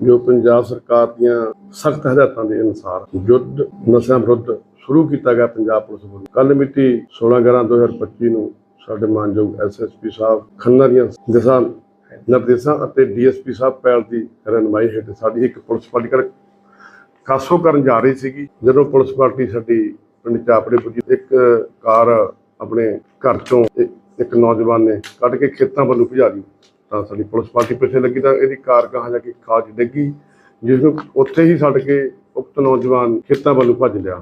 ਜੋ ਪੰਜਾਬ ਸਰਕਾਰ ਦੀਆਂ ਸਖਤ ਹਦਾਇਤਾਂ ਦੇ ਅਨੁਸਾਰ ਯੁੱਧ ਨਸ਼ਿਆਂ ਵਿਰੁੱਧ ਸ਼ੁਰੂ ਕੀਤਾ ਗਿਆ ਪੰਜਾਬ ਪੁਲਿਸ ਵੱਲੋਂ। ਕੱਲ ਮਿਤੀ 16 11 2025 ਨੂੰ ਸਾਡੇ ਮਾਨਯੋਗ ਐਸਐਸਪੀ ਸਾਹਿਬ ਖੰਨਾ ਦੀਆਂ ਦਿਸ਼ਾ ਨਿਰਦੇਸ਼ਾਂ ਅਤੇ ਡੀਐਸਪੀ ਸਾਹਿਬ ਪੈਲ ਦੀ ਰਹਿਨਮਾਈ ਹੇਠ ਸਾਡੀ ਇੱਕ ਪੁਲਿਸ ਪਾਰਟੀ ਕਰ ਕਾਸੋ ਕਰਨ ਜਾ ਰਹੀ ਸੀਗੀ, ਜਦੋਂ ਪੁਲਿਸ ਪਾਰਟੀ ਸਾਡੀ ਪਿੰਡ ਚਾਪੜੇ ਪੁੱਜੀ, ਇੱਕ ਕਾਰ ਆਪਣੇ ਘਰ ਚੋਂ ਇੱਕ ਨੌਜਵਾਨ ਨੇ ਕੱਢ ਕੇ ਖੇਤਾਂ ਵੱਲੋਂ ਭਜਾ ਦਿੱਤੀ ਤਾਂ ਸਾਡੀ ਪੁਲਿਸ ਪਾਰਟੀ ਪਿੱਛੇ ਲੱਗੀ ਤਾਂ ਇਹਦੀ ਕਾਰ ਕਹਾਂ ਜਾ ਕੇ ਖਾਜ ਡਿੱਗੀ, ਜਿਸ ਨੂੰ ਉੱਥੇ ਹੀ ਛੱਡ ਕੇ ਉਕਤ ਨੌਜਵਾਨ ਖੇਤਾਂ ਵੱਲੋਂ ਭੱਜ ਲਿਆ।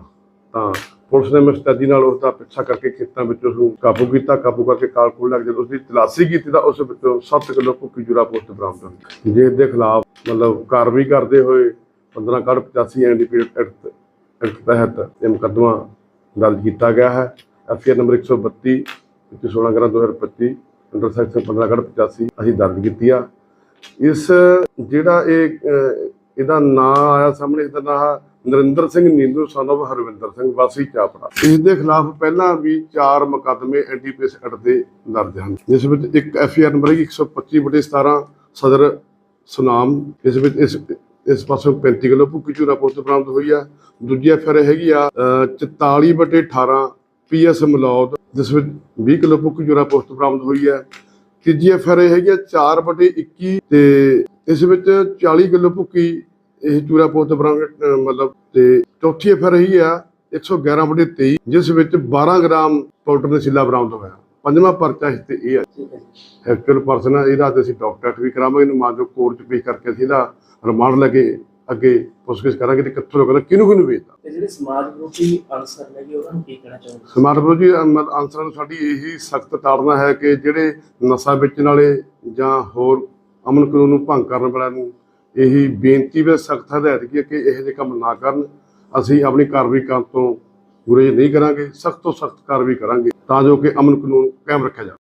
ਤਾਂ ਪੁਲਿਸ ਨੇ ਮੁਸਤੈਦੀ ਨਾਲ ਉਸ ਦਾ ਪਿੱਛਾ ਕਰਕੇ ਖੇਤਾਂ ਵਿੱਚ ਉਸ ਨੂੰ ਕਾਬੂ ਕੀਤਾ, ਕਾਬੂ ਕਰਕੇ ਕਾਰ ਕੋਲ ਲੱਗ ਜਦੋਂ ਉਸ ਦੀ ਤਲਾਸ਼ੀ ਕੀਤੀ ਤਾਂ ਉਸ ਵਿੱਚੋਂ 7 ਕਿਲੋ ਭੁੱਕੀ ਜੁਰਾ ਪੋਸਟ ਬਰਾਮਦ ਹੋਈ ਜਿਸ ਦੇ ਖਿਲਾਫ ਮਤਲਬ ਕਾਰਵਾਈ ਕਰਦੇ ਹੋਏ 15 ਕੱਢ 85 ਐਨਡੀਪੀਐਸ ਐਕਟ ਐਕਟ ਤਹਿਤ ਇਹ ਮੁਕੱਦਮਾ ਦਰਜ ਕੀਤਾ ਗਿਆ ਹੈ। ਐਫਆਰ ਨੰਬਰ 132 ਵਿੱਚ 16 ਅਗਸਤ 2025 ਅੰਡਰ ਸੈਕਸ਼ਨ 15 85 ਅਸੀਂ ਦਰਜ ਕੀਤੀ ਆ। ਇਸ ਜਿਹੜਾ ਇਹ ਇਹਦਾ ਨਾਂ ਆਇਆ ਸਾਹਮਣੇ ਇਹਦਾ ਨਾਂ ਨਰਿੰਦਰ ਸਿੰਘ ਨੀਂਦੂ ਸਨੋਵ ਹਰਵਿੰਦਰ ਸਿੰਘ ਵਾਸੀ ਚਾਪੜਾ। ਇਸ ਦੇ ਖਿਲਾਫ ਪਹਿਲਾਂ ਵੀ ਚਾਰ ਮੁਕੱਦਮੇ ਐਨਡੀਪੀਐਸ ਐਕਟ ਦੇ ਦਰਜ ਹਨ। ਜਿਸ ਵਿੱਚ ਇੱਕ ਐਫਆਰ ਨੰਬਰ ਹੈਗੀ 125 ਬਟੇ 17 ਸਦਰ ਸੁਨਾਮ ਇਸ ਵਿੱਚ ਇਸ ਇਸ ਪਾਸੋਂ 35 ਕਿਲੋ ਭੁੱਕੀ ਚੂਰਾ ਪੁਸਤ ਬਰਾਮਦ ਹੋਈ ਆ। ਦੂਜੀ ਐਫਆਰ ਹੈਗੀ ਆ ਅਹ, 44 ਬਟੇ 18 ਪੀਐਸ ਮਲੌਦ ਜਿਸ ਵਿੱਚ 20 ਕਿਲੋ ਭੁੱਕੀ ਚੂਰਾ ਪੁਸਤ ਬਰਾਮਦ ਹੋਈ ਹੈ। ਤੀਜੀ ਐਫਆਰ ਹੈਗੀ ਆ 4 ਬਟੇ 21 ਤੇ ਇਸ ਵਿੱਚ 40 ਕਿਲੋ ਭੁੱਕੀ ਇਹ ਚੂਰਾ ਪੋਸਟ ਬਰਾਮਦ ਮਤਲਬ ਤੇ ਚੌਥੀ ਐਫਆਰ ਹੈਗੀ ਆ 111 ਬਟੇ 23 ਜਿਸ ਵਿੱਚ 12 ਗ੍ਰਾਮ ਪਾਊਡਰ ਨਸ਼ੀਲਾ ਬਰਾਮਦ ਹੋਇਆ। ਪੰਜਵਾਂ ਪਰਚਾ ਇਸ ਤੇ ਇਹ ਹੈ। ਐਕਚੁਅਲ ਪਰਸਨ ਇਹਦਾ ਤੇ ਅਸੀਂ ਡਾਕਟਰ ਵੀ ਕਰਾਵਾਂਗੇ ਇਹਨੂੰ ਮਾਂ ਜੋ ਕੋਰਟ ਚ ਪੇਸ਼ ਕਰਕੇ ਅਸੀਂ ਇਹਦਾ ਰਿਮਾਂਡ ਲੈ ਕੇ ਅੱਗੇ ਪੁੱਛਗਿੱਛ ਕਰਾਂਗੇ ਤੇ ਕਿੱਥੋਂ ਲੋਕਾਂ ਕਿਹਨੂੰ ਕਿਹਨੂੰ ਵੇਚਦਾ ਤੇ ਜਿਹੜੇ ਸਮਾਜ ਵਿਰੋਧੀ ਅਨਸਰ ਨੇਗੇ ਉਹਨਾਂ ਨੂੰ ਕੀ ਕਹਿਣਾ ਚਾਹੁੰਦੇ ਨੂੰ ਸਾਡੀ ਇਹੀ ਸਖਤ ਤਾੜਨਾ ਹੈ ਕਿ ਜਿਹੜੇ ਨਸ਼ਾ ਵੇਚਣ ਵਾਲੇ ਜਾਂ ਹੋਰ ਅਮਨ ਕਾਨੂੰਨ ਨੂੰ ਭੰਗ ਕਰਨ ਵਾਲਿਆਂ ਨੂੰ ਇਹੀ ਬੇਨਤੀ ਵਿੱਚ ਸਖਤ ਹਦਾਇਤ ਕੀ ਹੈ ਕਿ ਇਹੋ ਜਿਹੇ ਕੰਮ ਨਾ ਕਰਨ। ਅਸੀਂ ਆਪਣੀ ਕਾਰਵਾਈ ਕਰਨ ਤੋਂ ਗੁਰੇਜ਼ ਨਹੀਂ ਕਰਾਂਗੇ ਸਖਤ ਤੋਂ ਸਖਤ ਕਾਰਵਾਈ ਕਰਾਂਗੇ ਤਾਂ ਜੋ ਕਿ ਅਮਨ ਕਾਨੂੰਨ ਕਾਇਮ ਰੱਖਿਆ ਜਾਵੇ।